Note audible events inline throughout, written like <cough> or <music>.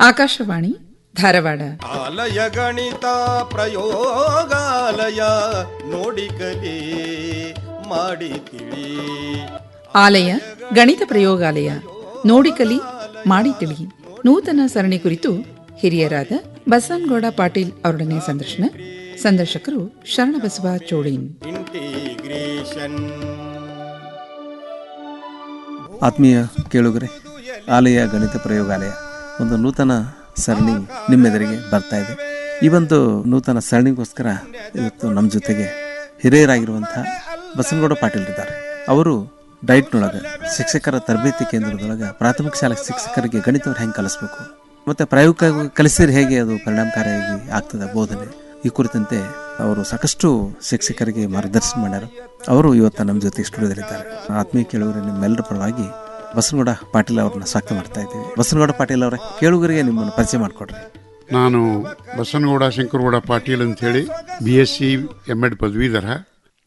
ಆಕಾಶವಾಣಿ ಧಾರವಾಡ. ಆಲಯ ಗಣಿತ ಪ್ರಯೋಗಾಲಯ ನೋಡಿ ಕಲಿ ಮಾಡಿ ತಿಳಿ ಆಲಯ ಗಣಿತ ಪ್ರಯೋಗಾಲಯ ನೋಡಿ ಕಲಿ ಮಾಡಿ ತಿಳಿ ನೂತನ ಸರಣಿ ಕುರಿತು ಹಿರಿಯರಾದ ಬಸವನಗೌಡ ಪಾಟೀಲ್ ಅವರೊಡನೆ ಸಂದರ್ಶನ. ಸಂದರ್ಶಕರು ಶರಣಬಸವ ಚೋಳೀನ್. ಇಂಟಿಗ್ರೇಷನ್ ಆತ್ಮೀಯ ಕೇಳುಗರೆ ಆಲಯ ಗಣಿತ ಪ್ರಯೋಗಾಲಯ. ಒಂದು ನೂತನ ಸರಣಿ ನಿಮ್ಮೆದುರಿಗೆ ಬರ್ತಾ ಇದೆ. ಈ ಒಂದು ನೂತನ ಸರಣಿಗೋಸ್ಕರ ಇವತ್ತು ನಮ್ಮ ಜೊತೆಗೆ ಹಿರಿಯರಾಗಿರುವಂಥ ಬಸನಗೌಡ ಪಾಟೀಲ್ ಇದ್ದಾರೆ. ಅವರು ಡೈಟ್ನೊಳಗೆ, ಶಿಕ್ಷಕರ ತರಬೇತಿ ಕೇಂದ್ರದೊಳಗೆ, ಪ್ರಾಥಮಿಕ ಶಾಲಾ ಶಿಕ್ಷಕರಿಗೆ ಗಣಿತವ್ರು ಹೆಂಗೆ ಕಲಿಸ್ಬೇಕು, ಮತ್ತು ಪ್ರಾಯೋಗಿಕವಾಗಿ ಕಲಿಸಿದ್ರೆ ಹೇಗೆ ಅದು ಪರಿಣಾಮಕಾರಿಯಾಗಿ ಆಗ್ತದೆ ಬೋಧನೆ, ಈ ಕುರಿತಂತೆ ಅವರು ಸಾಕಷ್ಟು ಶಿಕ್ಷಕರಿಗೆ ಮಾರ್ಗದರ್ಶನ ಮಾಡ್ಯಾರ. ಅವರು ಇವತ್ತು ನಮ್ಮ ಜೊತೆ ಸ್ಟುಡಿಯೋದಲ್ಲಿದ್ದಾರೆ. ಆತ್ಮೀಯ ಕೇಳುವರೆ ನಿಮ್ಮೆಲ್ಲರ ಪರವಾಗಿ ಬಸನಗೌಡ ಪಾಟೀಲ್ ಅವ್ರನ್ನ ಸ್ವಾಗತ ಮಾಡ್ತಾ ಇದ್ದೀವಿ. ಬಸನಗೌಡ ಪಾಟೀಲ್ ಅವರೇ, ಕೇಳುಗರಿಗೆ ನಿಮ್ಮನ್ನು ಪರಿಚಯ ಮಾಡಿಕೊಡ್ರಿ. ನಾನು ಬಸನಗೌಡ ಶಂಕರಗೌಡ ಪಾಟೀಲ್ ಅಂತೇಳಿ B S C M Ed ಪದವೀಧರ.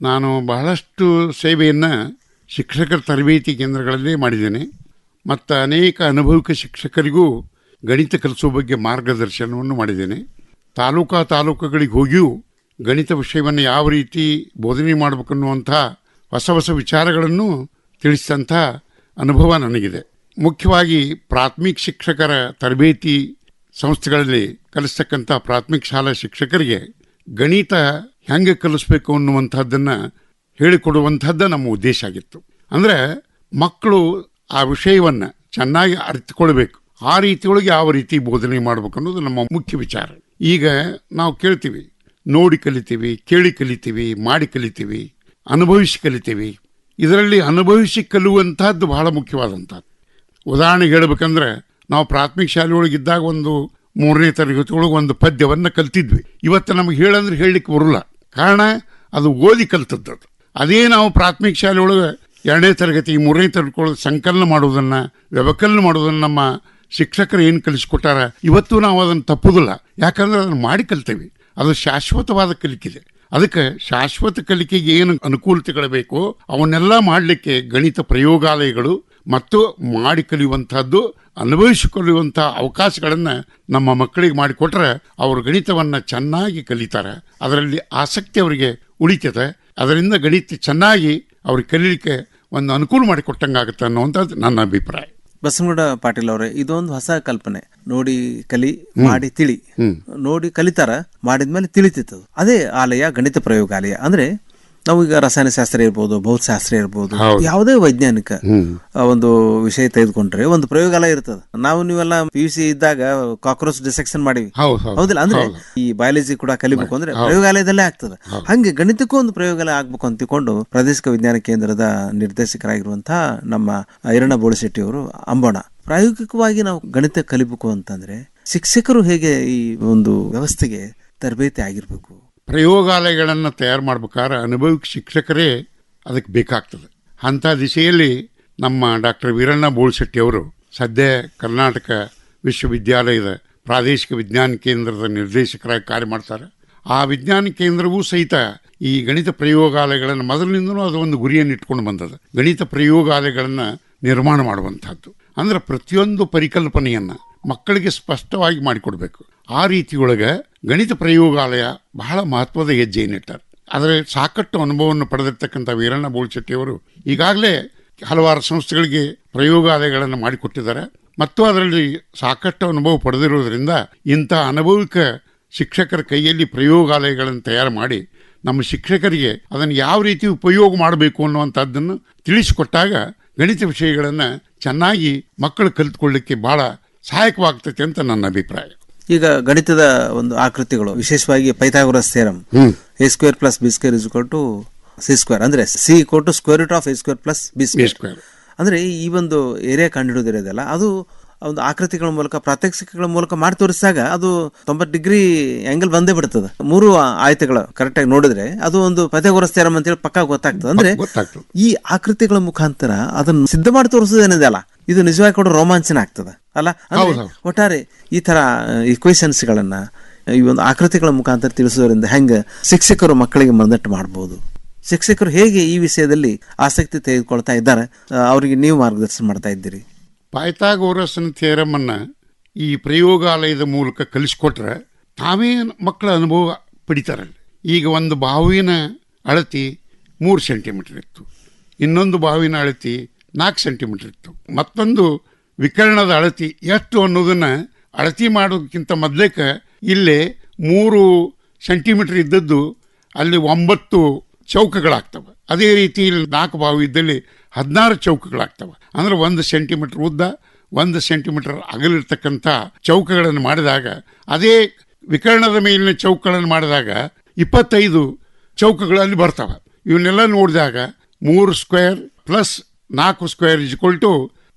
ನಾನು ಬಹಳಷ್ಟು ಸೇವೆಯನ್ನು ಶಿಕ್ಷಕರ ತರಬೇತಿ ಕೇಂದ್ರಗಳಲ್ಲಿ ಮಾಡಿದ್ದೇನೆ. ಮತ್ತು ಅನೇಕ ಅನುಭವಿಕ ಶಿಕ್ಷಕರಿಗೂ ಗಣಿತ ಕಲಿಸುವ ಬಗ್ಗೆ ಮಾರ್ಗದರ್ಶನವನ್ನು ಮಾಡಿದ್ದೇನೆ. ತಾಲೂಕಾ ತಾಲೂಕುಗಳಿಗೆ ಹೋಗಿಯೂ ಗಣಿತ ವಿಷಯವನ್ನು ಯಾವ ರೀತಿ ಬೋಧನೆ ಮಾಡಬೇಕನ್ನುವಂಥ ಹೊಸ ಹೊಸ ವಿಚಾರಗಳನ್ನು ತಿಳಿಸಿದಂಥ ಅನುಭವ ನನಗಿದೆ. ಮುಖ್ಯವಾಗಿ ಪ್ರಾಥಮಿಕ ಶಿಕ್ಷಕರ ತರಬೇತಿ ಸಂಸ್ಥೆಗಳಲ್ಲಿ ಕಲಿಸ್ತಕ್ಕಂಥ ಪ್ರಾಥಮಿಕ ಶಾಲಾ ಶಿಕ್ಷಕರಿಗೆ ಗಣಿತ ಹೆಂಗೆ ಕಲಿಸ್ಬೇಕು ಅನ್ನುವಂಥದ್ದನ್ನು ಹೇಳಿಕೊಡುವಂಥದ್ದು ನಮ್ಮ ಉದ್ದೇಶ ಆಗಿತ್ತು. ಅಂದರೆ ಮಕ್ಕಳು ಆ ವಿಷಯವನ್ನು ಚೆನ್ನಾಗಿ ಅರಿತುಕೊಳ್ಬೇಕು. ಆ ರೀತಿಯೊಳಗೆ ಯಾವ ರೀತಿ ಬೋಧನೆ ಮಾಡಬೇಕು ಅನ್ನೋದು ನಮ್ಮ ಮುಖ್ಯ ವಿಚಾರ. ಈಗ ನಾವು ಕೇಳ್ತೀವಿ, ನೋಡಿ ಕಲಿತೀವಿ, ಕೇಳಿ ಕಲಿತೀವಿ, ಮಾಡಿ ಕಲಿತೀವಿ, ಅನುಭವಿಸಿ ಕಲಿತೀವಿ. ಇದರಲ್ಲಿ ಅನುಭವಿಸಿ ಕಲಿಯುವಂಥದ್ದು ಬಹಳ ಮುಖ್ಯವಾದಂಥದ್ದು. ಉದಾಹರಣೆಗೆ ಹೇಳ್ಬೇಕಂದ್ರೆ, ನಾವು ಪ್ರಾಥಮಿಕ ಶಾಲೆಯೊಳಗೆ ಇದ್ದಾಗ ಒಂದು ಮೂರನೇ ತರಗತಿ ಒಳಗೆ ಒಂದು ಪದ್ಯವನ್ನು ಕಲ್ತಿದ್ವಿ. ಇವತ್ತು ನಮಗೆ ಹೇಳಂದ್ರೆ ಹೇಳಲಿಕ್ಕೆ ಬರಲ್ಲ. ಕಾರಣ, ಅದು ಓದಿ ಕಲ್ತದ್ದು ಅದು. ನಾವು ಪ್ರಾಥಮಿಕ ಶಾಲೆಯೊಳಗೆ ಎರಡನೇ ತರಗತಿ, ಮೂರನೇ ತರಗತಿ ಒಳಗೆ ಸಂಕಲನ ಮಾಡುವುದನ್ನು, ವ್ಯವಕಲನ ಮಾಡೋದನ್ನು ನಮ್ಮ ಶಿಕ್ಷಕರು ಏನು ಕಲಿಸ್ಕೊಟ್ಟಾರ, ಇವತ್ತು ನಾವು ಅದನ್ನು ತಪ್ಪುದಿಲ್ಲ. ಯಾಕಂದ್ರೆ ಅದನ್ನು ಮಾಡಿ ಕಲ್ತೇವೆ. ಅದು ಶಾಶ್ವತವಾದ ಕಲಿಕಿದೆ ಅದಕ್ಕೆ ಶಾಶ್ವತ ಕಲಿಕೆಗೆ ಏನು ಅನುಕೂಲತೆಗಳು ಬೇಕೋ ಅವನ್ನೆಲ್ಲ ಮಾಡಲಿಕ್ಕೆ ಗಣಿತ ಪ್ರಯೋಗಾಲಯಗಳು ಮತ್ತು ಮಾಡಿ ಕಲಿಯುವಂಥದ್ದು ಅನುಭವಿಸಿಕೊಳ್ಳುವಂಥ ಅವಕಾಶಗಳನ್ನು ನಮ್ಮ ಮಕ್ಕಳಿಗೆ ಮಾಡಿಕೊಟ್ರೆ ಅವರು ಗಣಿತವನ್ನು ಚೆನ್ನಾಗಿ ಕಲಿತಾರೆ. ಅದರಲ್ಲಿ ಆಸಕ್ತಿ ಅವರಿಗೆ ಉಳಿತದೆ. ಅದರಿಂದ ಗಣಿತ ಚೆನ್ನಾಗಿ ಅವ್ರಿಗೆ ಕಲೀಲಿಕ್ಕೆ ಒಂದು ಅನುಕೂಲ ಮಾಡಿಕೊಟ್ಟಂಗಾಗುತ್ತೆ ಅನ್ನುವಂಥದ್ದು ನನ್ನ ಅಭಿಪ್ರಾಯ. ಬಸನಗೌಡ ಪಾಟೀಲ್ ಅವರೇ ಇದೊಂದು ಹೊಸ ಕಲ್ಪನೆ. ನೋಡಿ ಕಲಿ ಮಾಡಿ ತಿಳಿ. ನೋಡಿ ಕಲಿತಾರ ಮಾಡಿದ್ಮೇಲೆ ತಿಳಿತಿತ್ತು. ಅದೇ ಆಲಯ ಗಣಿತ ಪ್ರಯೋಗಾಲಯ. ಅಂದ್ರೆ ನಾವು ರಸಾಯನ ರಸಾಯನಶಾಸ್ತ್ರ ಇರ್ಬೋದು ಭೌತಶಾಸ್ತ್ರ ಇರ್ಬೋದು ಯಾವುದೇ ವೈಜ್ಞಾನಿಕ ಒಂದು ವಿಷಯ ತೆಗೆದುಕೊಂಡ್ರೆ ಒಂದು ಪ್ರಯೋಗಾಲಯ ಇರ್ತದೆ. ನಾವು ನೀವೆಲ್ಲ ಪಿ ಯು ಸಿ ಇದ್ದಾಗ ಕಾಕ್ರೋಚ್ ಡಿಸೆಕ್ಷನ್ ಮಾಡಿವಿ. ಹೌದು ಹೌದು. ಹೌದಿಲ್ಲ? ಅಂದ್ರೆ ಈ ಬಯಾಲಜಿ ಕೂಡ ಕಲಿಬೇಕು ಅಂದ್ರೆ ಪ್ರಯೋಗಾಲಯದಲ್ಲೇ ಆಗ್ತದೆ. ಹಂಗೆ ಗಣಿತಕ್ಕೂ ಒಂದು ಪ್ರಯೋಗಾಲಯ ಆಗ್ಬೇಕು ಅಂತ ತಿಳ್ಕೊಂಡು ಪ್ರಾದೇಶಿಕ ವಿಜ್ಞಾನ ಕೇಂದ್ರದ ನಿರ್ದೇಶಕರಾಗಿರುವಂತಹ ನಮ್ಮ ಐರಣ್ಣ ಬೋಳಶೆಟ್ಟಿ ಅವರು ಅಂಬೋಣ. ಪ್ರಾಯೋಗಿಕವಾಗಿ ನಾವು ಗಣಿತ ಕಲಿಬೇಕು ಅಂತಂದ್ರೆ ಶಿಕ್ಷಕರು ಹೇಗೆ ಈ ಒಂದು ವ್ಯವಸ್ಥೆಗೆ ತರಬೇತಿ ಆಗಿರ್ಬೇಕು? ಪ್ರಯೋಗಾಲಯಗಳನ್ನು ತಯಾರು ಮಾಡ್ಬೇಕಾದ್ರೆ ಅನುಭವಿ ಶಿಕ್ಷಕರೇ ಅದಕ್ಕೆ ಬೇಕಾಗ್ತದೆ. ಅಂಥ ದಿಶೆಯಲ್ಲಿ ನಮ್ಮ ಡಾಕ್ಟರ್ ವೀರಣ್ಣ ಬೋಳ್ಶೆಟ್ಟಿಯವರು ಸದ್ಯ ಕರ್ನಾಟಕ ವಿಶ್ವವಿದ್ಯಾಲಯದ ಪ್ರಾದೇಶಿಕ ವಿಜ್ಞಾನ ಕೇಂದ್ರದ ನಿರ್ದೇಶಕರಾಗಿ ಕಾರ್ಯ ಮಾಡ್ತಾರೆ. ಆ ವಿಜ್ಞಾನ ಕೇಂದ್ರವೂ ಸಹಿತ ಈ ಗಣಿತ ಪ್ರಯೋಗಾಲಯಗಳನ್ನು ಮೊದಲಿನಿಂದಲೂ ಅದು ಒಂದು ಗುರಿಯನ್ನು ಇಟ್ಕೊಂಡು ಬಂದದ. ಗಣಿತ ಪ್ರಯೋಗಾಲಯಗಳನ್ನು ನಿರ್ಮಾಣ ಮಾಡುವಂಥದ್ದು. ಅಂದ್ರೆ ಪ್ರತಿಯೊಂದು ಪರಿಕಲ್ಪನೆಯನ್ನು ಮಕ್ಕಳಿಗೆ ಸ್ಪಷ್ಟವಾಗಿ ಮಾಡಿಕೊಡ್ಬೇಕು. ಆ ರೀತಿಯೊಳಗೆ ಗಣಿತ ಪ್ರಯೋಗಾಲಯ ಬಹಳ ಮಹತ್ವದ ಹೆಜ್ಜೆಯನ್ನಿಟ್ಟಾರೆ ಆದರೆ ಸಾಕಷ್ಟು ಅನುಭವವನ್ನು ಪಡೆದಿರ್ತಕ್ಕಂಥ ವೀರಣ್ಣ ಬೋಳ್ಶೆಟ್ಟಿಯವರು ಈಗಾಗಲೇ ಹಲವಾರು ಸಂಸ್ಥೆಗಳಿಗೆ ಪ್ರಯೋಗಾಲಯಗಳನ್ನು ಮಾಡಿಕೊಟ್ಟಿದ್ದಾರೆ. ಮತ್ತು ಅದರಲ್ಲಿ ಸಾಕಷ್ಟು ಅನುಭವ ಪಡೆದಿರುವುದರಿಂದ ಇಂಥ ಅನುಭವಿಕ ಶಿಕ್ಷಕರ ಕೈಯಲ್ಲಿ ಪ್ರಯೋಗಾಲಯಗಳನ್ನು ತಯಾರು ಮಾಡಿ ನಮ್ಮ ಶಿಕ್ಷಕರಿಗೆ ಅದನ್ನು ಯಾವ ರೀತಿ ಉಪಯೋಗ ಮಾಡಬೇಕು ಅನ್ನುವಂಥದ್ದನ್ನು ತಿಳಿಸಿಕೊಟ್ಟಾಗ ಗಣಿತ ವಿಷಯಗಳನ್ನು ಚೆನ್ನಾಗಿ ಮಕ್ಕಳು ಕಲಿತ್ಕೊಳ್ಳಿಕ್ಕೆ ಭಾಳ ಸಹಾಯಕವಾಗ್ತೈತೆ ಅಂತ ನನ್ನ ಅಭಿಪ್ರಾಯ. ಈಗ ಗಣಿತದ ಒಂದು ಆಕೃತಿಗಳು ವಿಶೇಷವಾಗಿ Pythagoras theorem. A square plus B square is to C square ಅಂದ್ರೆ C to square root of A square plus B square ಅಂದ್ರೆ ಈ ಒಂದು ಏರಿಯಾ ಕಂಡುಹಿಡಿದಿರೋದಲ್ಲ ಅದು ಒಂದು ಆಕೃತಿಗಳ ಮೂಲಕ ಪ್ರಾತ್ಯಕ್ಷಿಕಗಳ ಮೂಲಕ ಮಾಡಿ ತೋರಿಸಿದಾಗ ಅದು ತೊಂಬತ್ತು ಡಿಗ್ರಿ ಆಂಗಲ್ ಬಂದೇ ಬಿಡ್ತದೆ. ಮೂರು ಆಯತಗಳು ಕರೆಕ್ಟಾಗಿ ನೋಡಿದ್ರೆ ಅದು ಒಂದು ಪಥಗೋರಸ್ ಅಂತ ಅಂತೇಳಿ ಪಕ್ಕ ಗೊತ್ತಾಗ್ತದೆ. ಅಂದ್ರೆ ಈ ಆಕೃತಿಗಳ ಮುಖಾಂತರ ಅದನ್ನು ಸಿದ್ಧ ಮಾಡಿ ತೋರಿಸೋದೇನಿದೆ ಅಲ್ಲ? ಇದು ನಿಜವಾಗಿ ಕೂಡ ರೋಮಾಂಚನ ಆಗ್ತದೆ ಅಲ್ಲ? ಅಂದ್ರೆ. ಒಟ್ಟಾರೆ ಈ ತರ ಇಕ್ವೇಶನ್ಸ್ ಗಳನ್ನ ಈ ಒಂದು ಆಕೃತಿಗಳ ಮುಖಾಂತರ ತಿಳಿಸೋದ್ರಿಂದ ಹೆಂಗೆ ಶಿಕ್ಷಕರು ಮಕ್ಕಳಿಗೆ ಮನದಟ್ಟು ಮಾಡ್ಬೋದು? ಶಿಕ್ಷಕರು ಹೇಗೆ ಈ ವಿಷಯದಲ್ಲಿ ಆಸಕ್ತಿ ತೆಗೆದುಕೊಳ್ತಾ ಇದ್ದಾರೆ? ಅವರಿಗೆ ನೀವು ಮಾರ್ಗದರ್ಶನ ಮಾಡ್ತಾ ಇದ್ದೀರಿ. ಪಾಯ್ತಾಗೋರಸ್ನ ಥಿಯರಮನ್ನು ಈ ಪ್ರಯೋಗಾಲಯದ ಮೂಲಕ ಕಲಿಸ್ಕೊಟ್ರೆ ತಾವೇ ಮಕ್ಕಳ ಅನುಭವ ಪಡಿತಾರೆ. ಈಗ ಒಂದು ಬಾವಿನ ಅಳತಿ ಮೂರು ಸೆಂಟಿಮೀಟರ್ ಇತ್ತು. ಇನ್ನೊಂದು ಬಾವಿನ ಅಳತಿ ನಾಲ್ಕು ಸೆಂಟಿಮೀಟರ್ ಇತ್ತು. ಮತ್ತೊಂದು ವಿಕರ್ಣದ ಅಳತಿ. ಎಷ್ಟು ಅನ್ನೋದನ್ನು ಅಳತಿ ಮಾಡೋದಕ್ಕಿಂತ ಮೊದಲೇಕ ಇಲ್ಲಿ ಮೂರು ಸೆಂಟಿಮೀಟರ್ ಇದ್ದದ್ದು ಅಲ್ಲಿ ಒಂಬತ್ತು ಚೌಕಗಳಾಗ್ತವೆ. ಅದೇ ರೀತಿ ಇಲ್ಲಿ ನಾಲ್ಕು ಬಾವು ಇದ್ದಲ್ಲಿ ಹದಿನಾರು ಚೌಕಗಳಾಗ್ತವೆ. ಅಂದ್ರೆ ಒಂದು ಸೆಂಟಿಮೀಟರ್ ಉದ್ದ, ಒಂದು ಸೆಂಟಿಮೀಟರ್ ಅಗಲಿರ್ತಕ್ಕಂಥ ಚೌಕಗಳನ್ನು ಮಾಡಿದಾಗ, ಅದೇ ವಿಕರ್ಣದ ಮೇಲಿನ ಚೌಕಗಳನ್ನು ಮಾಡಿದಾಗ ಇಪ್ಪತ್ತೈದು ಚೌಕಗಳಲ್ಲಿ ಬರ್ತವೆ. ಇವನ್ನೆಲ್ಲ ನೋಡಿದಾಗ ಮೂರು ಸ್ಕ್ವೇರ್ ಪ್ಲಸ್ ನಾಲ್ಕು ಸ್ಕ್ವೇರ್ ಇಜ್ಕೊಳ್ ಟು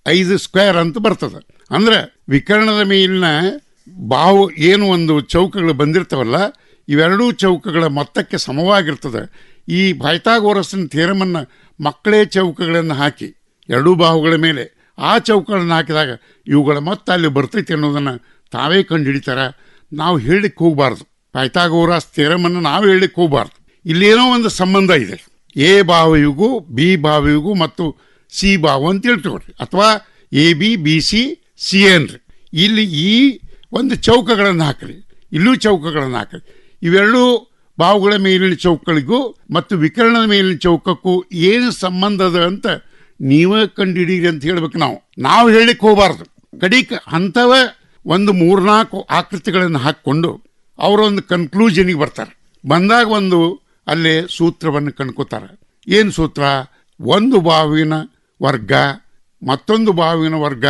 ಐದು ಸ್ಕ್ವೇರ್ ಅಂತ ಬರ್ತದೆ. ಅಂದ್ರೆ ವಿಕರ್ಣದ ಮೇಲಿನ ಬಾವು ಏನು ಒಂದು ಚೌಕಗಳು ಬಂದಿರ್ತವಲ್ಲ, ಇವೆರಡೂ ಚೌಕಗಳ ಮೊತ್ತಕ್ಕೆ ಸಮವಾಗಿರ್ತದೆ. ಈ ಭೈತಾಗೋರಸ್ನ ಥೇರಮನ್ನು ಮಕ್ಕಳೇ ಚೌಕಗಳನ್ನು ಹಾಕಿ, ಎರಡೂ ಬಾಹುಗಳ ಮೇಲೆ ಆ ಚೌಕಗಳನ್ನು ಹಾಕಿದಾಗ ಇವುಗಳ ಮೊತ್ತ ಅಲ್ಲಿ ಬರ್ತೈತಿ ಅನ್ನೋದನ್ನು ತಾವೇ ಕಂಡು ಹಿಡಿತಾರೆ ನಾವು ಹೇಳಲಿಕ್ಕೆ ಹೋಗಬಾರ್ದು. ಪೈಥಾಗೋರಸ್ ಥೇರಮನ್ನು ನಾವು ಹೇಳಲಿಕ್ಕೆ ಹೋಗಬಾರ್ದು. ಇಲ್ಲೇನೋ ಒಂದು ಸಂಬಂಧ ಇದೆ. ಎ ಬಾವಿಗೂ ಬಿ ಬಾವಿಗೂ ಮತ್ತು ಸಿ ಬಾವು ಅಂತ ತಿಳ್ಕೊಳ್ರಿ. ಅಥವಾ A, B B, C C ಏನ್ರಿ. ಇಲ್ಲಿ ಈ ಒಂದು ಚೌಕಗಳನ್ನು ಹಾಕ್ರಿ. ಇಲ್ಲೂ ಚೌಕಗಳನ್ನು ಹಾಕ್ರಿ. ಇವೆರಡೂ ಬಾವುಗಳ ಮೇಲಿನ ಚೌಕಗಳಿಗೂ ಮತ್ತು ವಿಕರಣದ ಮೇಲಿನ ಚೌಕಕ್ಕೂ ಏನು ಸಂಬಂಧ ಅದ ಅಂತ ನೀವೇ ಕಂಡುಹಿಡೀರಿ ಅಂತ ಹೇಳ್ಬೇಕು ನಾವು. ನಾವು ಹೇಳಿಕ್ಕೆ ಹೋಗಬಾರ್ದು. ಕಡಿಕ ಅಂಥವ ಒಂದು ಮೂರ್ನಾಲ್ಕು ಆಕೃತಿಗಳನ್ನು ಹಾಕ್ಕೊಂಡು ಅವರೊಂದು ಕನ್ಕ್ಲೂಷನಿಗೆ ಬರ್ತಾರೆ. ಬಂದಾಗ ಒಂದು ಅಲ್ಲೇ ಸೂತ್ರವನ್ನು ಕಂಡ್ಕೋತಾರೆ ಏನು ಸೂತ್ರ? ಒಂದು ಬಾವಿನ ವರ್ಗ, ಮತ್ತೊಂದು ಬಾವಿನ ವರ್ಗ,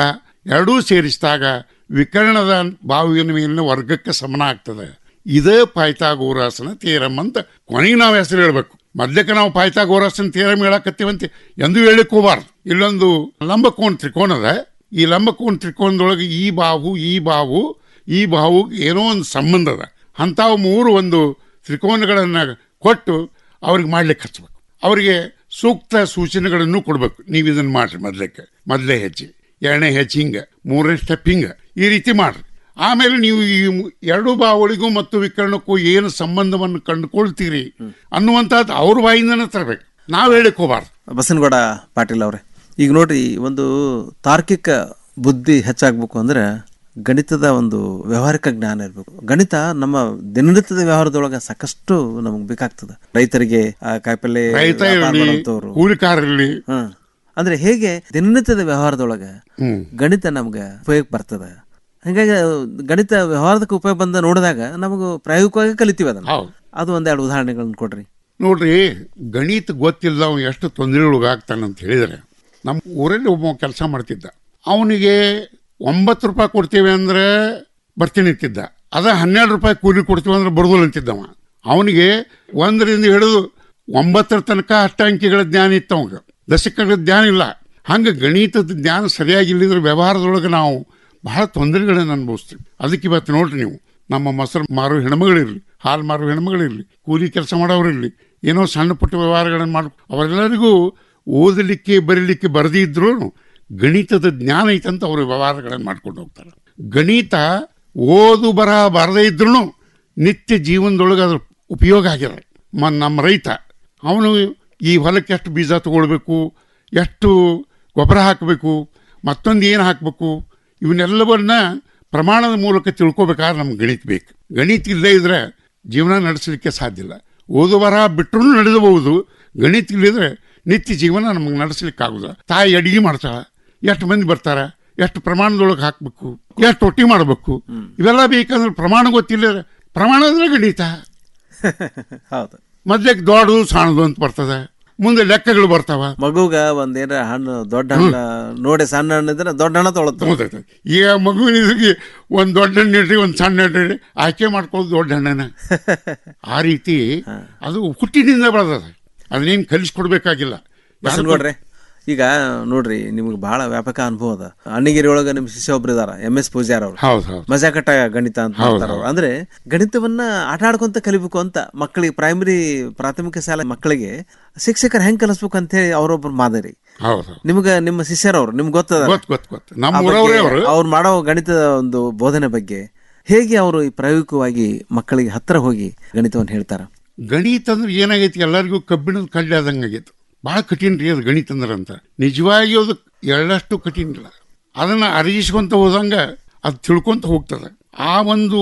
ಎರಡೂ ಸೇರಿಸಿದಾಗ ವಿಕರ್ಣದ ಬಾವಿನ ಮೇಲಿನ ವರ್ಗಕ್ಕೆ ಸಮನ ಆಗ್ತದೆ. ಇದೇ ಪಾಯ್ತಾಗೋರಾಸನ ಥಿಯರಮ್ ಅಂತ ಕೊನೆಗೆ ನಾವು ಹೆಸರು ಹೇಳಬೇಕು. ಮೊದ್ಲಕ್ಕೆ ನಾವು ಪಾಯ್ತಾಗೋರಾಸನ ಥಿಯರಮ್ ಹೇಳಕತ್ತೀವಂತೆ. ಎಂದು ಹೇಳಿಕ್ ಹೋಗಬಾರ್ದು. ಇಲ್ಲೊಂದು ಲಂಬಕೋಣ ತ್ರಿಕೋನ ಅದ ಈ ಲಂಬಕೋಣ ತ್ರಿಕೋನದೊಳಗೆ ಈ ಬಾವು ಈ ಬಾವು ಈ ಬಾವು ಏನೋ ಒಂದು ಸಂಬಂಧ ಅದ. ಅಂಥವು ಮೂರು ಒಂದು ತ್ರಿಕೋನಗಳನ್ನು ಕೊಟ್ಟು ಅವ್ರಿಗೆ ಮಾಡ್ಲಿಕ್ಕೆ ಹಚ್ಬೇಕು. ಅವರಿಗೆ ಸೂಕ್ತ ಸೂಚನೆಗಳನ್ನು ಕೊಡಬೇಕು. ನೀವು ಇದನ್ನು ಮಾಡ್ರಿ ಮೊದಲಕ್ಕೆ. ಮೊದಲೇ ಹೆಚ್ಚಿ. ಎರಡನೇ ಹೆಚ್ಚಿ ಹಿಂಗೆ. ಮೂರನೇ ಸ್ಟೆಪ್ ಹಿಂಗೆ. ಈ ರೀತಿ ಮಾಡ್ರಿ. ಆಮೇಲೆ ನೀವು ಈ ಎರಡು ಬಾವಳಿಗೂ ಮತ್ತು ವಿಕರಣಕ್ಕೂ ಏನು ಸಂಬಂಧವನ್ನು ಕಂಡುಕೊಳ್ತೀರಿ ಅನ್ನುವಂಥದ್ದು ಅವ್ರ ಬಾಯಿಂದನೇ ತರಬೇಕು. ನಾವು ಹೇಳಕ್ಕೆ ಹೋಗಬಾರ್ದು. ಬಸನಗೌಡ ಪಾಟೀಲ್ ಅವರೇ, ಈಗ ನೋಡ್ರಿ ಒಂದು ತಾರ್ಕಿಕ ಬುದ್ಧಿ ಹೆಚ್ಚಾಗಬೇಕು ಅಂದ್ರೆ ಗಣಿತದ ಒಂದು ವ್ಯವಹಾರಿಕ ಜ್ಞಾನ ಇರಬೇಕು. ಗಣಿತ ನಮ್ಮ ದಿನನಿತ್ಯದ ವ್ಯವಹಾರದೊಳಗೆ ಸಾಕಷ್ಟು ನಮಗೆ ಬೇಕಾಗ್ತದೆ. ರೈತರಿಗೆ ಆ ಕಾಯಿಪಲ್ಲೆ ಅಂದ್ರೆ ಹೇಗೆ ದಿನನಿತ್ಯದ ವ್ಯವಹಾರದೊಳಗೆ ಗಣಿತ ನಮ್ಗೆ ಉಪಯೋಗ ಬರ್ತದೆ. ಹಂಗಾಗಿ ಗಣಿತ ವ್ಯವಹಾರದಕ್ಕೆ ಉಪಯೋಗ ಬಂದ ನೋಡಿದಾಗ ನಮಗೆ ಪ್ರಾಯೋಗಿಕವಾಗಿ ಕಲಿತೀವಿ ಅದನ್ನ. ಅದು ಒಂದೆರಡು ಉದಾಹರಣೆಗಳನ್ನ ಕೊಡ್ರಿ. ನೋಡ್ರಿ ಗಣಿತ ಗೊತ್ತಿಲ್ಲ ಅವ್ನು ಎಷ್ಟು ಆಗ್ತಾನೆ ಅಂತ ಹೇಳಿದರೆ ನಮ್ಮ ಊರಲ್ಲಿ ಒಬ್ಬ ಕೆಲಸ ಮಾಡ್ತಿದ್ದ. ಅವನಿಗೆ ಒಂಬತ್ತು ರೂಪಾಯಿ ಕೊಡ್ತೀವಿ ಅಂದ್ರೆ ಬರ್ತೀನಿ ಅಂತಿದ್ದ. ಅದ ಹನ್ನೆರಡು ರೂಪಾಯಿ ಕೂಲಿ ಕೊಡ್ತೀವಿ ಅಂದ್ರೆ ಬರೋದಿಲ್ಲ ಅಂತಿದ್ದವ. ಅವನಿಗೆ ಒಂದರಿಂದ ಹಿಡಿದು ಒಂಬತ್ತರ ತನಕ ಅಷ್ಟಾಂಕಿಗಳ ಜ್ಞಾನ ಇತ್ತು ಅವಾಗ ದಶಕಗಳ ಜ್ಞಾನ ಇಲ್ಲ. ಹಂಗೆ ಗಣಿತದ ಜ್ಞಾನ ಸರಿಯಾಗಿಲ್ಲದ್ರೆ ವ್ಯವಹಾರದೊಳಗೆ ನಾವು ಬಹಳ ತೊಂದರೆಗಳನ್ನು ಅನುಭವಿಸ್ತೀವಿ. ಅದಕ್ಕೆ ಇವತ್ತು ನೋಡ್ರಿ ನೀವು, ನಮ್ಮ ಮೊಸರು ಮಾರೋ ಹೆಣ್ಮಗಳಿರಲಿ, ಹಾಲು ಮಾರೋ ಹೆಣ್ಮಗಳಿರಲಿ, ಕೂಲಿ ಕೆಲಸ ಮಾಡೋರಿರಲಿ ಏನೋ ಸಣ್ಣ ಪುಟ್ಟ ವ್ಯವಹಾರಗಳನ್ನು ಮಾಡಿ, ಅವರೆಲ್ಲರಿಗೂ ಓದಲಿಕ್ಕೆ, ಬರೀಲಿಕ್ಕೆ ಬರದೇ ಇದ್ರೂ ಗಣಿತದ ಜ್ಞಾನ ಐತಂತ ಅವರು ವ್ಯವಹಾರಗಳನ್ನು ಮಾಡ್ಕೊಂಡು ಹೋಗ್ತಾರೆ. ಗಣಿತ ಓದು ಬರ ಬರದೇ ಇದ್ರೂ ನಿತ್ಯ ಜೀವನದೊಳಗೆ ಅದ್ರ ಉಪಯೋಗ ಆಗ್ಯದ ಮ ನಮ್ಮ ರೈತ, ಅವನು ಈ ಹೊಲಕ್ಕೆ ಎಷ್ಟು ಬೀಜ ತಗೊಳ್ಬೇಕು, ಎಷ್ಟು ಗೊಬ್ಬರ ಹಾಕಬೇಕು, ಮತ್ತೊಂದು ಏನು ಹಾಕಬೇಕು, ಇವನ್ನೆಲ್ಲವನ್ನ ಪ್ರಮಾಣದ ಮೂಲಕ ತಿಳ್ಕೊಬೇಕಾದ್ರೆ ನಮ್ಗೆ ಗಣಿತ ಬೇಕು. ಗಣಿತ ಇಲ್ಲದೇ ಇದ್ರೆ ಜೀವನ ನಡೆಸಲಿಕ್ಕೆ ಸಾಧ್ಯ ಇಲ್ಲ. ಓದು ಬರಹ ಬಿಟ್ಟರೂ ನಡೆದಬಹುದು, ಗಣಿತ ಇಲ್ಲದಿದ್ರೆ ನಿತ್ಯ ಜೀವನ ನಮಗೆ ನಡೆಸಲಿಕ್ಕೆ ಆಗುದ ತಾಯಿ ಅಡಿಗೆ ಮಾಡ್ತಾಳ ಎಷ್ಟು ಮಂದಿ ಬರ್ತಾರ ಎಷ್ಟು ಪ್ರಮಾಣದೊಳಗೆ ಹಾಕಬೇಕು ಎಷ್ಟು ಒಟ್ಟಿ ಮಾಡಬೇಕು ಇವೆಲ್ಲ ಬೇಕಂದ್ರೆ ಪ್ರಮಾಣ ಗೊತ್ತಿಲ್ಲ ಪ್ರಮಾಣ ಅಂದ್ರೆ ಗಣಿತ. <laughs> ಹೌದು. ಮೊದ್ಲಕ್ಕೆ ದೊಡ್ಡದು ಸಣ್ಣದು ಅಂತ ಬರ್ತದೆ ಮುಂದೆ ಲೆಕ್ಕಗಳು ಬರ್ತಾವ. ಮಗುಗ ಒಂದೇನ ಹಣ್ಣು ದೊಡ್ಡ ಹಣ್ಣು ನೋಡಿ ಸಣ್ಣ ಹಣ್ಣು ಇದ್ರೆ ದೊಡ್ಡ ಹಣ್ಣು ತೊಳತ ಈಗ ಮಗುವಿನ ಇದಕ್ಕೆ ಒಂದು ದೊಡ್ಡ ಹಣ್ಣು ಇಡ್ರಿ ಒಂದು ಸಣ್ಣ ಹಣ್ಣು ಇಡ್ರಿ ಆಯ್ಕೆ ಮಾಡ್ಕೊಳ್ಳೋದು ದೊಡ್ಡ ಹಣ್ಣನ. <laughs> ಆ ರೀತಿ ಅದು ಹುಟ್ಟಿನಿಂದ ಬೆಳೆದದ. ಅದನ್ನೇನು ಕಲಿಸ್ಕೊಡ್ಬೇಕಾಗಿಲ್ಲ. ಈಗ ನೋಡ್ರಿ ನಿಮ್ಗೆ ಬಹಳ ವ್ಯಾಪಕ ಅನುಭವ ಅದ. ಅಣ್ಣಗಿರಿ ಒಳಗ ನಿಮ್ ಶಿಷ್ಯ ಒಬ್ರು ಇದಾರ ಎಂ ಎಸ್ ಪೂಜಾರ್ ಅವ್ರು. ಮಜಾಕಟ್ಟ ಗಣಿತ ಅಂತ ಮಾಡ್ತಾರ ಅವ್ರು. ಅಂದ್ರೆ ಗಣಿತವನ್ನ ಆಟ ಆಡ್ಕೊಂತ ಕಲಿಬೇಕು ಅಂತ ಮಕ್ಕಳಿಗೆ ಪ್ರೈಮರಿ ಪ್ರಾಥಮಿಕ ಶಾಲೆ ಮಕ್ಕಳಿಗೆ ಶಿಕ್ಷಕರು ಹೆಂಗ್ ಕಲಿಸ್ಬೇಕು ಅಂತ ಹೇಳಿ ಅವರೊಬ್ಬರು ಮಾದರಿ. ನಿಮ್ಗ ನಿಮ್ಮ ಶಿಷ್ಯರವ್ರು ನಿಮ್ಗೆ ಗೊತ್ತದ? ಅವರು. ಮಾಡೋ ಗಣಿತದ ಒಂದು ಬೋಧನೆ ಬಗ್ಗೆ ಹೇಗೆ ಅವರು ಈ ಪ್ರಾಯೋಗಿಕವಾಗಿ ಮಕ್ಕಳಿಗೆ ಹತ್ತಿರ ಹೋಗಿ ಗಣಿತವನ್ನು ಹೇಳ್ತಾರ? ಗಣಿತ ಅಂದ್ರೆ ಏನಾಗೈತಿ? ಎಲ್ಲರಿಗೂ ಕಬ್ಬಿಣದ ಕಡ್ಲೆ ಆದಂಗೆ ಆಗೈತೆ ಭಾಳ ಕಠಿಣ ರೀ ಅದು ಗಣಿತ ಅಂದ್ರೆ ಅಂತ. ನಿಜವಾಗಿ ಅದು ಎರಡಷ್ಟು ಕಠಿಣ ಇಲ್ಲ. ಅದನ್ನು ಅರಗಿಸ್ಕೊಂತ ಹೋದಂಗೆ ಅದು ತಿಳ್ಕೊಂತ ಹೋಗ್ತದೆ. ಆ ಒಂದು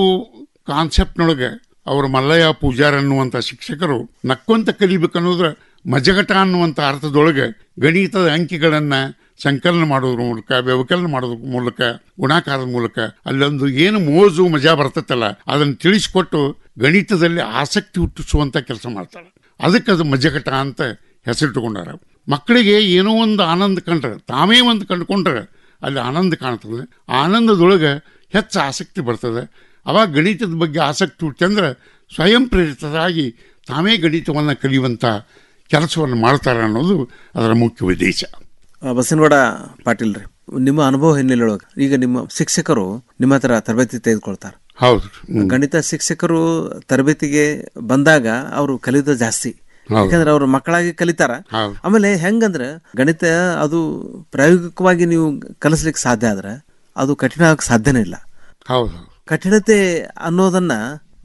ಕಾನ್ಸೆಪ್ಟ್ನೊಳಗೆ ಅವರು ಮಲ್ಲಯ್ಯ ಪೂಜಾರ್ ಅನ್ನುವಂಥ ಶಿಕ್ಷಕರು ನಕ್ಕೊಂತ ಕಲಿಬೇಕನ್ನೋದ್ರ ಮಜಗಟ ಅನ್ನುವಂಥ ಅರ್ಥದೊಳಗೆ ಗಣಿತದ ಅಂಕಿಗಳನ್ನು ಸಂಕಲನ ಮಾಡೋದ್ರ ಮೂಲಕ, ವ್ಯವಕಲನ ಮಾಡೋದ್ರ ಮೂಲಕ, ಗುಣಾಕಾರದ ಮೂಲಕ ಅಲ್ಲೊಂದು ಏನು ಮೋಜು ಮಜಾ ಬರ್ತೈತಲ್ಲ ಅದನ್ನು ತಿಳಿಸ್ಕೊಟ್ಟು ಗಣಿತದಲ್ಲಿ ಆಸಕ್ತಿ ಹುಟ್ಟಿಸುವಂಥ ಕೆಲಸ ಮಾಡ್ತಾಳೆ. ಅದಕ್ಕೆ ಅದು ಮಜಗಟ ಅಂತ ಹೆಸರಿಟ್ಟುಕೊಂಡಾರ ಮಕ್ಕಳಿಗೆ ಏನೋ ಒಂದು ಆನಂದ ಕಂಡ್ರೆ ತಾವೇ ಒಂದು ಕಂಡುಕೊಂಡ್ರೆ ಅಲ್ಲಿ ಆನಂದ ಕಾಣ್ತದೆ. ಆ ಆನಂದದೊಳಗೆ ಹೆಚ್ಚು ಆಸಕ್ತಿ ಬರ್ತದೆ. ಅವಾಗ ಗಣಿತದ ಬಗ್ಗೆ ಆಸಕ್ತಿ ಹುಟ್ಟಂದ್ರೆ ಸ್ವಯಂ ಪ್ರೇರಿತರಾಗಿ ತಾವೇ ಗಣಿತವನ್ನು ಕಲಿಯುವಂಥ ಕೆಲಸವನ್ನು ಮಾಡ್ತಾರೆ ಅನ್ನೋದು ಅದರ ಮುಖ್ಯ ಉದ್ದೇಶ. ಬಸನಗೌಡ ಪಾಟೀಲ್ ರೀ ನಿಮ್ಮ ಅನುಭವ ಹಿನ್ನೆಲೆಯೊಳಗೆ ಈಗ ನಿಮ್ಮ ಶಿಕ್ಷಕರು ನಿಮ್ಮ ಹತ್ರ ತರಬೇತಿ ತೆಗೆದುಕೊಳ್ತಾರೆ. ಹೌದು. ಗಣಿತ ಶಿಕ್ಷಕರು ತರಬೇತಿಗೆ ಬಂದಾಗ ಅವರು ಕಲಿಯೋದು ಜಾಸ್ತಿ. ಯಾಕಂದ್ರೆ ಅವ್ರ ಮಕ್ಕಳಾಗಿ ಕಲಿತಾರ. ಆಮೇಲೆ ಹೆಂಗಂದ್ರೆ ಗಣಿತ ಅದು ಪ್ರಾಯೋಗಿಕವಾಗಿ ನೀವು ಕಲಿಸ್ಲಿಕ್ಕೆ ಸಾಧ್ಯ ಆದ್ರೆ ಅದು ಕಠಿಣ ಆಗಕ್ಕೆ ಸಾಧ್ಯನೇ ಇಲ್ಲ. ಹೌದು. ಕಠಿಣತೆ ಅನ್ನೋದನ್ನ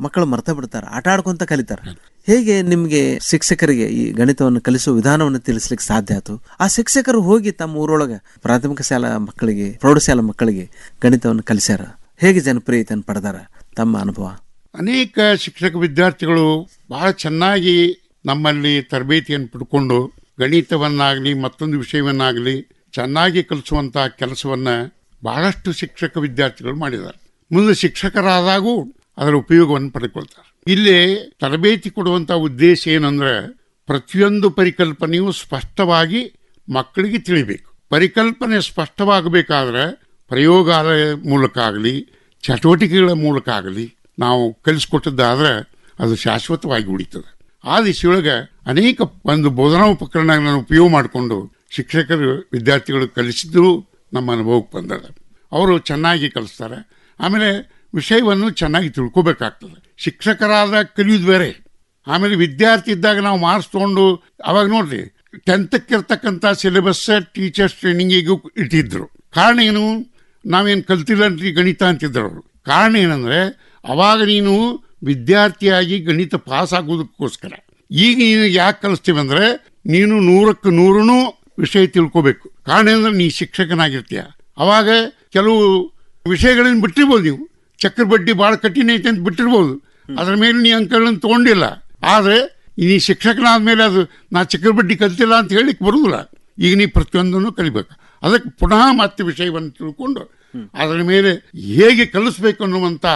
ಮಕ್ಕಳು ಮರ್ತ ಬಿಡ್ತಾರೆ ಆಟ ಆಡ್ಕೊಂತ ಕಲಿತಾರೆ. ಹೇಗೆ ನಿಮ್ಗೆ ಶಿಕ್ಷಕರಿಗೆ ಈ ಗಣಿತವನ್ನು ಕಲಿಸುವ ವಿಧಾನವನ್ನು ತಿಳಿಸ್ಲಿಕ್ಕೆ ಸಾಧ್ಯ ಆಯ್ತು? ಆ ಶಿಕ್ಷಕರು ಹೋಗಿ ತಮ್ಮ ಊರೊಳಗೆ ಪ್ರಾಥಮಿಕ ಶಾಲಾ ಮಕ್ಕಳಿಗೆ ಪ್ರೌಢಶಾಲಾ ಮಕ್ಕಳಿಗೆ ಗಣಿತವನ್ನು ಕಲಿಸ್ಯಾರ. ಹೇಗೆ ಜನಪ್ರಿಯತೆಯನ್ನು ಪಡೆದಾರ ತಮ್ಮ ಅನುಭವ? ಅನೇಕ ಶಿಕ್ಷಕ ವಿದ್ಯಾರ್ಥಿಗಳು ಬಹಳ ಚೆನ್ನಾಗಿ ನಮ್ಮಲ್ಲಿ ತರಬೇತಿಯನ್ನು ಪಡ್ಕೊಂಡು ಗಣಿತವನ್ನಾಗಲಿ ಮತ್ತೊಂದು ವಿಷಯವನ್ನಾಗಲಿ ಚೆನ್ನಾಗಿ ಕಲಿಸುವಂಥ ಕೆಲಸವನ್ನು ಬಹಳಷ್ಟು ಶಿಕ್ಷಕ ವಿದ್ಯಾರ್ಥಿಗಳು ಮಾಡಿದ್ದಾರೆ. ಮುಂದೆ ಶಿಕ್ಷಕರಾದಾಗೂ ಅದರ ಉಪಯೋಗವನ್ನು ಪಡ್ಕೊಳ್ತಾರೆ. ಇಲ್ಲಿ ತರಬೇತಿ ಕೊಡುವಂಥ ಉದ್ದೇಶ ಏನಂದ್ರೆ ಪ್ರತಿಯೊಂದು ಪರಿಕಲ್ಪನೆಯು ಸ್ಪಷ್ಟವಾಗಿ ಮಕ್ಕಳಿಗೆ ತಿಳಿಬೇಕು. ಪರಿಕಲ್ಪನೆ ಸ್ಪಷ್ಟವಾಗಬೇಕಾದ್ರೆ ಪ್ರಯೋಗಾಲಯ ಮೂಲಕ ಆಗಲಿ ಚಟುವಟಿಕೆಗಳ ಮೂಲಕ ಆಗಲಿ ನಾವು ಕಲಿಸ್ಕೊಟ್ಟದ್ದಾದರೆ ಅದು ಶಾಶ್ವತವಾಗಿ ಉಳಿತದೆ. ಆ ದಿಶೆಯೊಳಗೆ ಅನೇಕ ಒಂದು ಬೋಧನಾ ಉಪಕರಣಗಳನ್ನ ಉಪಯೋಗ ಮಾಡಿಕೊಂಡು ಶಿಕ್ಷಕರು, ವಿದ್ಯಾರ್ಥಿಗಳು ಕಲಿಸಿದ್ರು ನಮ್ಮ ಅನುಭವಕ್ಕೆ ಬಂದದ. ಅವರು ಚೆನ್ನಾಗಿ ಕಲಿಸ್ತಾರೆ. ಆಮೇಲೆ ವಿಷಯವನ್ನು ಚೆನ್ನಾಗಿ ತಿಳ್ಕೊಬೇಕಾಗ್ತದೆ. ಶಿಕ್ಷಕರಾದ ಕಲಿಯೋದು ಬೇರೆ. ಆಮೇಲೆ ವಿದ್ಯಾರ್ಥಿ ಇದ್ದಾಗ ನಾವು ಮಾರ್ಕ್ಸ್ ತೊಗೊಂಡು, ಅವಾಗ ನೋಡ್ರಿ ಟೆಂತಕ್ಕಿರ್ತಕ್ಕಂಥ ಸಿಲೆಬಸ್ ಟೀಚರ್ಸ್ ಟ್ರೈನಿಂಗಿಗೂ ಇಟ್ಟಿದ್ರು. ಕಾರಣ ಏನು? ನಾವೇನು ಕಲ್ತಿಲ್ಲ ಗಣಿತ ಅಂತಿದ್ರು ಅವರು. ಕಾರಣ ಏನಂದ್ರೆ, ಅವಾಗ ನೀನು ವಿದ್ಯಾರ್ಥಿಯಾಗಿ ಗಣಿತ ಪಾಸ್ ಆಗೋದಕ್ಕೋಸ್ಕರ ಈಗ ನೀನು ಯಾಕೆ ಕಲಿಸ್ತೀವಿ ಅಂದ್ರೆ ನೀನು ನೂರಕ್ಕೆ ನೂರನು ವಿಷಯ ತಿಳ್ಕೋಬೇಕು. ಕಾರಣ ಏನಂದ್ರೆ ನೀ ಶಿಕ್ಷಕನಾಗಿರ್ತೀಯ. ಅವಾಗ ಕೆಲವು ವಿಷಯಗಳನ್ನ ಬಿಟ್ಟಿರ್ಬೋದು ನೀವು. ಚಕ್ರ ಬಡ್ಡಿ ಭಾಳ ಕಠಿಣ ಐತೆ ಅಂತ ಬಿಟ್ಟಿರ್ಬೋದು. ಅದ್ರ ಮೇಲೆ ನೀ ಅಂಕಗಳನ್ನು ತಗೊಂಡಿಲ್ಲ. ಆದರೆ ನೀ ಶಿಕ್ಷಕನಾದ ಮೇಲೆ ಅದು ನಾ ಚಕ್ರ ಬಡ್ಡಿ ಕಲ್ತಿಲ್ಲ ಅಂತ ಹೇಳಿಕ್ ಬರುವುದಿಲ್ಲ ಈಗ ನೀ ಪ್ರತಿಯೊಂದನ್ನು ಕಲಿಬೇಕು. ಅದಕ್ಕೆ ಪುನಃ ಮತ್ತೆ ವಿಷಯವನ್ನು ತಿಳ್ಕೊಂಡು ಅದರ ಮೇಲೆ ಹೇಗೆ ಕಲಿಸ್ಬೇಕು ಅನ್ನುವಂಥ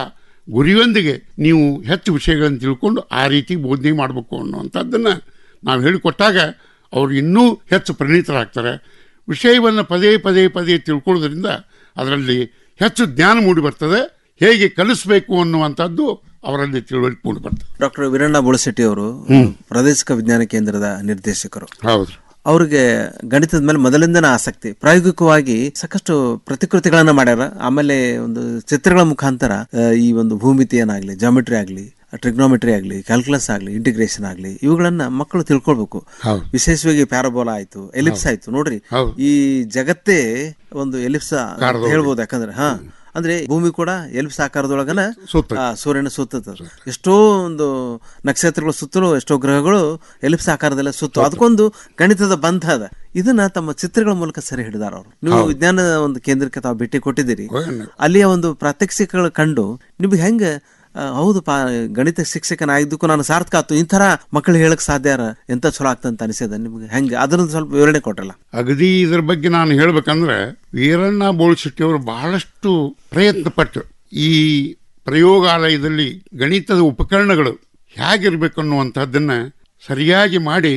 ಗುರಿಯೊಂದಿಗೆ ನೀವು ಹೆಚ್ಚು ವಿಷಯಗಳನ್ನು ತಿಳ್ಕೊಂಡು ಆ ರೀತಿ ಬೋಧನೆ ಮಾಡಬೇಕು ಅನ್ನುವಂಥದ್ದನ್ನು ನಾವು ಹೇಳಿಕೊಟ್ಟಾಗ ಅವರು ಇನ್ನೂ ಹೆಚ್ಚು ಪರಿಣಿತರಾಗ್ತಾರೆ. ವಿಷಯವನ್ನು ಪದೇ ಪದೇ ಪದೇ ತಿಳ್ಕೊಳ್ಳೋದ್ರಿಂದ ಅದರಲ್ಲಿ ಹೆಚ್ಚು ಜ್ಞಾನ ಮೂಡಿ ಬರ್ತದೆ. ಹೇಗೆ ಕಲಿಸಬೇಕು ಅನ್ನುವಂಥದ್ದು ಅವರಲ್ಲಿ ತಿಳುವಳಿಕೆ ಮೂಡಿ ಬರ್ತದೆ. ಡಾಕ್ಟರ್ ವೀರಣ್ಣ ಬೋಳಶೆಟ್ಟಿ ಅವರು ಪ್ರಾದೇಶಿಕ ವಿಜ್ಞಾನ ಕೇಂದ್ರದ ನಿರ್ದೇಶಕರು. ಹೌದು. ಅವ್ರಿಗೆ ಗಣಿತದ ಮೇಲೆ ಮೊದಲಿಂದನೇ ಆಸಕ್ತಿ. ಪ್ರಾಯೋಗಿಕವಾಗಿ ಸಾಕಷ್ಟು ಪ್ರತಿಕೃತಿಗಳನ್ನ ಮಾಡ್ಯಾರ. ಆಮೇಲೆ ಒಂದು ಚಿತ್ರಗಳ ಮುಖಾಂತರ ಈ ಒಂದು ಭೂಮಿತಿ ಏನಾಗ್ಲಿ ಜಾಮಿಟ್ರಿ ಆಗ್ಲಿ ಟ್ರಿಗ್ನೋಮೆಟ್ರಿ ಆಗಲಿ ಕ್ಯಾಲ್ಕುಲಸ್ ಆಗಲಿ ಇಂಟಿಗ್ರೇಷನ್ ಆಗಲಿ ಇವುಗಳನ್ನ ಮಕ್ಕಳು ತಿಳ್ಕೊಳ್ಬೇಕು. ವಿಶೇಷವಾಗಿ ಪ್ಯಾರಾಬೋಲಾ ಆಯ್ತು ಎಲಿಪ್ಸ್ ಆಯ್ತು ನೋಡ್ರಿ. ಈ ಜಗತ್ತೇ ಒಂದು ಎಲಿಪ್ಸ್ ಅಂತ ಹೇಳ್ಬೋದು. ಯಾಕಂದ್ರೆ ಹಾ. ಅಂದ್ರೆ ಭೂಮಿ ಕೂಡ ಎಲ್ಪ್ ಆಕಾರದೊಳಗನ ಸೂರ್ಯನ ಸುತ್ತ ಎಷ್ಟೋ ಒಂದು ನಕ್ಷತ್ರಗಳು ಸುತ್ತಲೂ ಎಷ್ಟೋ ಗ್ರಹಗಳು ಎಲ್ಪ್ ಆಕಾರದಲ್ಲ ಸುತ್ತ. ಅದಕ್ಕೊಂದು ಗಣಿತದ ಬಂಧ ಅದ. ಇದನ್ನ ತಮ್ಮ ಚಿತ್ರಗಳ ಮೂಲಕ ಸರಿ ಹಿಡಿದಾರ ಅವರು. ನೀವು ವಿಜ್ಞಾನ ಒಂದು ಕೇಂದ್ರಕ್ಕೆ ತಾವು ಭೇಟಿ ಕೊಟ್ಟಿದ್ದೀರಿ. ಅಲ್ಲಿಯ ಒಂದು ಪ್ರಾತ್ಯಕ್ಷಿಕಗಳು ಕಂಡು ನಿಮ್ಗೆ ಹೆಂಗ ಆ, ಹೌದು ಪಾ ಗಣಿತ ಶಿಕ್ಷಕನಾಗಿದ್ದಕ್ಕೂ ನಾನು ಸಾರ್ಥಕ ಆಯ್ತು ಈ ತರ ಮಕ್ಕಳು ಹೇಳಕ್ಕೆ ಸಾಧ್ಯ ಎಂತ ಚಲೋ ಆಗ್ತಂತ ಅನಿಸಿದೆ ನಿಮ್ಗೆ? ಹೆಂಗೆ? ಅದ್ರದ್ದು ಸ್ವಲ್ಪ ವಿವರಣೆ ಕೊಟ್ಟಲ್ಲ ಅಗದಿ ಇದ್ರ ಬಗ್ಗೆ ನಾನು ಹೇಳ್ಬೇಕಂದ್ರೆ ವೀರಣ್ಣ ಬೋಳ್ಶೆಟ್ಟಿಯವರು ಬಹಳಷ್ಟು ಪ್ರಯತ್ನ ಪಟ್ಟರು ಈ ಪ್ರಯೋಗಾಲಯದಲ್ಲಿ ಗಣಿತದ ಉಪಕರಣಗಳು ಹೇಗಿರ್ಬೇಕು ಅನ್ನುವಂಥದ್ದನ್ನು ಸರಿಯಾಗಿ ಮಾಡಿ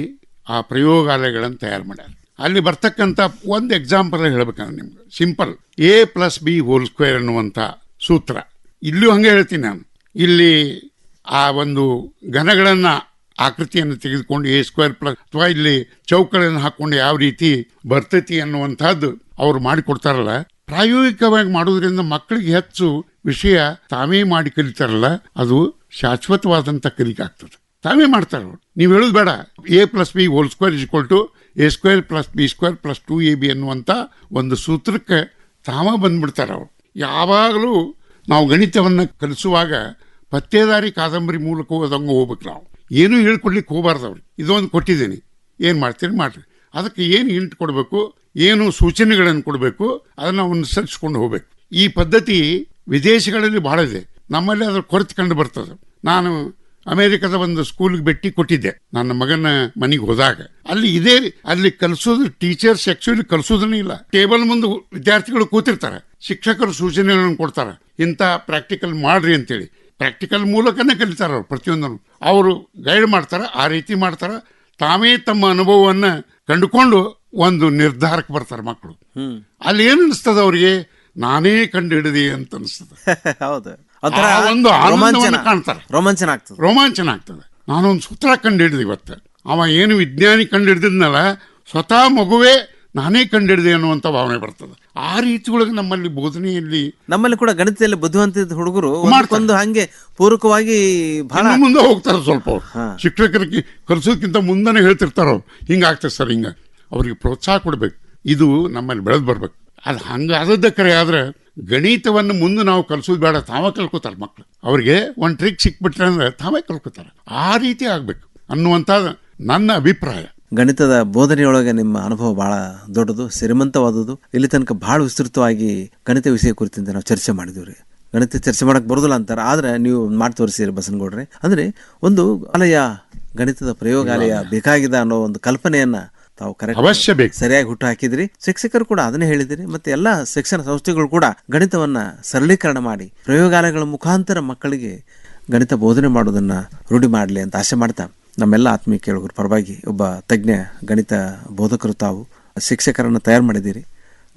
ಆ ಪ್ರಯೋಗಾಲಯಗಳನ್ನು ತಯಾರು ಮಾಡ್ಯಾರ. ಅಲ್ಲಿ ಬರ್ತಕ್ಕಂಥ ಒಂದು ಎಕ್ಸಾಂಪಲ್ ಹೇಳ್ಬೇಕಂದ್ರೆ ನಿಮ್ಗೆ. Simple A plus B whole square ಅನ್ನುವಂಥ ಸೂತ್ರ. ಇಲ್ಲೂ ಹಂಗೆ ಹೇಳ್ತೀನಿ ನಾನು. ಇಲ್ಲಿ ಆ ಒಂದು ಘನಗಳನ್ನು ಆಕೃತಿಯನ್ನು ತೆಗೆದುಕೊಂಡು ಎ ಸ್ಕ್ವೇರ್ ಪ್ಲಸ್ ಅಥವಾ ಇಲ್ಲಿ ಚೌಕಗಳನ್ನು ಹಾಕೊಂಡು ಯಾವ ರೀತಿ ಬರ್ತೈತಿ ಅನ್ನುವಂಥದ್ದು ಅವ್ರು ಮಾಡಿಕೊಡ್ತಾರಲ್ಲ. ಪ್ರಾಯೋಗಿಕವಾಗಿ ಮಾಡೋದ್ರಿಂದ ಮಕ್ಕಳಿಗೆ ಹೆಚ್ಚು ವಿಷಯ ತಾವೇ ಮಾಡಿ ಕಲಿತಾರಲ್ಲ, ಅದು ಶಾಶ್ವತವಾದಂಥ ಕಲಿಕೆ ಆಗ್ತದೆ ತಾವೇ ಮಾಡ್ತಾರೆ ಅವ್ರು. ನೀವು ಹೇಳೋದು ಬೇಡ. A plus B whole square is equal to A square plus B square plus two A B ಅನ್ನುವಂಥ ಒಂದು ಸೂತ್ರಕ್ಕೆ ತಾವ ಬಂದ್ಬಿಡ್ತಾರೆ ಅವರು. ಯಾವಾಗಲೂ ನಾವು ಗಣಿತವನ್ನು ಕಲಿಸುವಾಗ ಪತ್ತೇದಾರಿ ಕಾದಂಬರಿ ಮೂಲಕ ಅದಂಗೆ ಹೋಗ್ಬೇಕು ನಾವು. ಏನೂ ಹೇಳ್ಕೊಡ್ಲಿಕ್ಕೆ ಹೋಗಬಾರ್ದು ಅವ್ರಿಗೆ ಇದೊಂದು ಕೊಟ್ಟಿದ್ದೀನಿ. ಏನು ಮಾಡ್ತೀರಿ? ಮಾಡ್ರಿ. ಅದಕ್ಕೆ ಏನು ಹಿಂಟ್ ಕೊಡಬೇಕು? ಏನು ಸೂಚನೆಗಳನ್ನು ಕೊಡಬೇಕು? ಅದನ್ನು ಅನುಸರಿಸ್ಕೊಂಡು ಹೋಗ್ಬೇಕು. ಈ ಪದ್ಧತಿ ವಿದೇಶಗಳಲ್ಲಿ ಬಹಳ ಇದೆ. ನಮ್ಮಲ್ಲಿ ಅದ್ರ ಕೊರತೆ ಕಂಡು ಬರ್ತದೆ. ನಾನು ಅಮೆರಿಕದ ಒಂದು ಸ್ಕೂಲ್ಗೆ ಭೇಟಿ ಕೊಟ್ಟಿದ್ದೆ. ನನ್ನ ಮಗನ ಮನೆಗೆ ಹೋದಾಗ. ಅಲ್ಲಿ ಇದೇ ಅಲ್ಲಿ ಕಲಿಸೋದು ಟೀಚರ್ಸ್ ಆಕ್ಚುಲಿ ಕಲಿಸೋದನ್ನೇ ಇಲ್ಲ. ಟೇಬಲ್ ಮುಂದೆ ವಿದ್ಯಾರ್ಥಿಗಳು ಕೂತಿರ್ತಾರೆ. ಶಿಕ್ಷಕರು ಸೂಚನೆಗಳನ್ನು ಕೊಡ್ತಾರೆ. ಇಂಥ ಪ್ರಾಕ್ಟಿಕಲ್ ಮಾಡ್ರಿ ಅಂತೇಳಿ. ಪ್ರಾಕ್ಟಿಕಲ್ ಮೂಲಕನೇ ಕಲಿತಾರೆ ಅವ್ರು ಪ್ರತಿಯೊಂದನ್ನು. ಅವರು ಗೈಡ್ ಮಾಡ್ತಾರೆ ಆ ರೀತಿ ಮಾಡ್ತಾರೆ. ತಾವೇ ತಮ್ಮ ಅನುಭವವನ್ನು ಕಂಡುಕೊಂಡು ಒಂದು ನಿರ್ಧಾರಕ್ಕೆ ಬರ್ತಾರೆ ಮಕ್ಕಳು ಅಲ್ಲಿ ಏನು ಅನಿಸ್ತದ ಅವರಿಗೆ? ನಾನೇ ಕಂಡು ಹಿಡಿದಿ ಅಂತ ಅನಿಸ್ತದೆ. <laughs> ಒಂದು ರೋಮಾಂಚನ. ಕಾಣ್ತಾರೆ. ರೋಮಾಂಚನ ಆಗ್ತದೆ. ರೋಮಾಂಚನ ಆಗ್ತದೆ. ನಾನೊಂದು ಸೂತ್ರ ಕಂಡು ಹಿಡಿದು ಇವತ್ತು. ಅವ ಏನು ವಿಜ್ಞಾನಿ ಕಂಡು ಹಿಡಿದಿದ್ನಲ್ಲ ಸ್ವತಃ ಮಗುವೇ ನಾನೇ ಕಂಡು ಅನ್ನುವಂತ ಅನ್ನುವಂಥ ಭಾವನೆ ಬರ್ತದೆ. ಆ ರೀತಿ ಒಳಗೆ ನಮ್ಮಲ್ಲಿ ಬೋಧನೆಯಲ್ಲಿ ನಮ್ಮಲ್ಲಿ ಕೂಡ ಗಣಿತದಲ್ಲಿ ಬುದ್ಧಿವಂತ ಹುಡುಗರು ಮಾಡ್ಕೊಂಡು ಹಂಗೆ ಪೂರಕವಾಗಿ ಬಹಳ ಮುಂದೆ ಹೋಗ್ತಾರೆ ಸ್ವಲ್ಪ ಅವ್ರು. ಶಿಕ್ಷಕರಿಗೆ ಕಲಿಸೋದಕ್ಕಿಂತ ಮುಂದೆನೇ ಹೇಳ್ತಿರ್ತಾರ ಅವ್ರು. ಹಿಂಗಾಗ್ತದೆ ಸರ್ ಹಿಂಗ. ಅವ್ರಿಗೆ ಪ್ರೋತ್ಸಾಹ ಕೊಡ್ಬೇಕು. ಇದು ನಮ್ಮಲ್ಲಿ ಬೆಳೆದು ಬರ್ಬೇಕು. ಅದು ಹಂಗ ಕರೆ ಆದ್ರೆ ಗಣಿತವನ್ನು ಮುಂದೆ ನಾವು ಕಲಿಸೋದು ಬೇಡ. ತಾವೇ ಕಲ್ಕೋತಾರೆ ಮಕ್ಕಳು ಅವ್ರಿಗೆ ಒಂದು ಟ್ರಿಕ್ ಸಿಕ್ಬಿಟ್ರೆ ಅಂದ್ರೆ ತಾವೇ ಕಲ್ಕೋತಾರೆ. ಆ ರೀತಿ ಆಗ್ಬೇಕು ಅನ್ನುವಂಥ ನನ್ನ ಅಭಿಪ್ರಾಯ. ಗಣಿತದ ಬೋಧನೆಯೊಳಗೆ ನಿಮ್ಮ ಅನುಭವ ಬಹಳ ದೊಡ್ಡದು ಶ್ರೀಮಂತವಾದದ್ದು. ಇಲ್ಲಿ ತನಕ ಬಹಳ ವಿಸ್ತೃತವಾಗಿ ಗಣಿತ ವಿಷಯ ಕುರಿತಂತೆ ನಾವು ಚರ್ಚೆ ಮಾಡಿದ್ವಿ ರೀ. ಗಣಿತ ಚರ್ಚೆ ಮಾಡಕ್ಕೆ ಬರೋದಿಲ್ಲ ಅಂತಾರೆ ಆದ್ರೆ ನೀವು ಮಾಡಿ ತೋರಿಸಿರಿ ಬಸನಗೌಡ್ರೆ. ಅಂದ್ರೆ ಒಂದು ಆಲಯ ಗಣಿತದ ಪ್ರಯೋಗಾಲಯ ಬೇಕಾಗಿದೆ ಅನ್ನೋ ಒಂದು ಕಲ್ಪನೆಯನ್ನ ತಾವು ಕರೆಕ್ಟ್ ಸರಿಯಾಗಿ ಹುಟ್ಟು ಹಾಕಿದ್ರಿ. ಶಿಕ್ಷಕರು ಕೂಡ ಅದನ್ನೇ ಹೇಳಿದಿರಿ. ಮತ್ತೆ ಎಲ್ಲ ಶಿಕ್ಷಣ ಸಂಸ್ಥೆಗಳು ಕೂಡ ಗಣಿತವನ್ನ ಸರಳೀಕರಣ ಮಾಡಿ ಪ್ರಯೋಗಾಲಯಗಳ ಮುಖಾಂತರ ಮಕ್ಕಳಿಗೆ ಗಣಿತ ಬೋಧನೆ ಮಾಡೋದನ್ನ ರೂಢಿ ಮಾಡಲಿ ಅಂತ ಆಸೆ ಮಾಡ್ತಾ. ನಮ್ಮೆಲ್ಲ ಆತ್ಮೀಯ ಕೇಳುಗರು ಪರವಾಗಿ ಒಬ್ಬ ತಜ್ಞ ಗಣಿತ ಬೋಧಕರು ತಾವು ಶಿಕ್ಷಕರನ್ನು ತಯಾರು ಮಾಡಿದ್ದೀರಿ.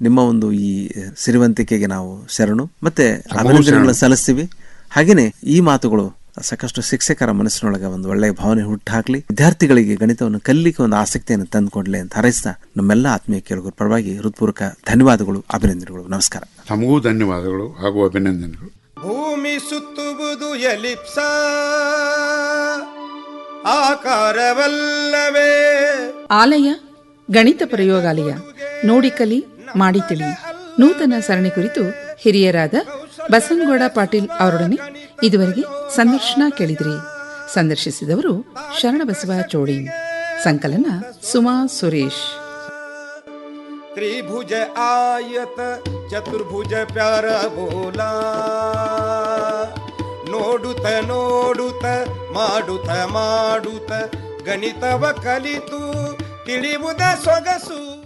ನಿಮ್ಮ ಒಂದು ಈ ಸಿರಿವಂತಿಕೆಗೆ ನಾವು ಶರಣು ಮತ್ತೆ ಅಭಿನಂದನೆಗಳನ್ನು ಸಲ್ಲಿಸ್ತೀವಿ. ಹಾಗೆಯೇ ಈ ಮಾತುಗಳು ಸಾಕಷ್ಟು ಶಿಕ್ಷಕರ ಮನಸ್ಸಿನೊಳಗೆ ಒಂದು ಒಳ್ಳೆಯ ಭಾವನೆ ಹುಟ್ಟಾಕಲಿ. ವಿದ್ಯಾರ್ಥಿಗಳಿಗೆ ಗಣಿತವನ್ನು ಕಲಿಲಿಕ್ಕೆ ಒಂದು ಆಸಕ್ತಿಯನ್ನು ತಂದುಕೊಡ್ಲಿ ಅಂತ ಹಾರೈಸ್ತಾ ನಮ್ಮೆಲ್ಲ ಆತ್ಮೀಯ ಕೇಳುಗರು ಪರವಾಗಿ ಹೃತ್ಪೂರ್ವಕ ಧನ್ಯವಾದಗಳು ಅಭಿನಂದನೆಗಳು ನಮಸ್ಕಾರ. ತಮಗೂ ಧನ್ಯವಾದಗಳು ಹಾಗೂ ಅಭಿನಂದನೆಗಳು. ಭೂಮಿ ಸುತ್ತುವುದು ಎಲಿಪ್ಸ. ಆಕಾರವಲ್ಲವೇ ಆಲಯ ಗಣಿತ ಪ್ರಯೋಗಾಲಯ ನೋಡಿ ಕಲಿ ಮಾಡಿ ತಿಳಿ ನೂತನ ಸರಣಿ ಕುರಿತು ಹಿರಿಯರಾದ ಬಸನಗೌಡ ಪಾಟೀಲ್ ಅವರೊಡನೆ ಇದುವರೆಗೆ ಸಂದರ್ಶನ ಕೇಳಿದ್ರಿ ಸಂದರ್ಶಿಸಿದವರು ಶರಣಬಸವ ಚೋಡಿ ಸಂಕಲನ ಸುಮಾ ಸುರೇಶ್ त्रिभुज आयत चतुर्भुज प्यार बोला ನೋಡುತ್ತ ನೋಡುತ್ತ ಮಾಡುತ್ತ ಮಾಡುತ್ತ ಗಣಿತವ ಕಲಿತು ತಿಳಿಯುವುದ ಸೊಗಸು.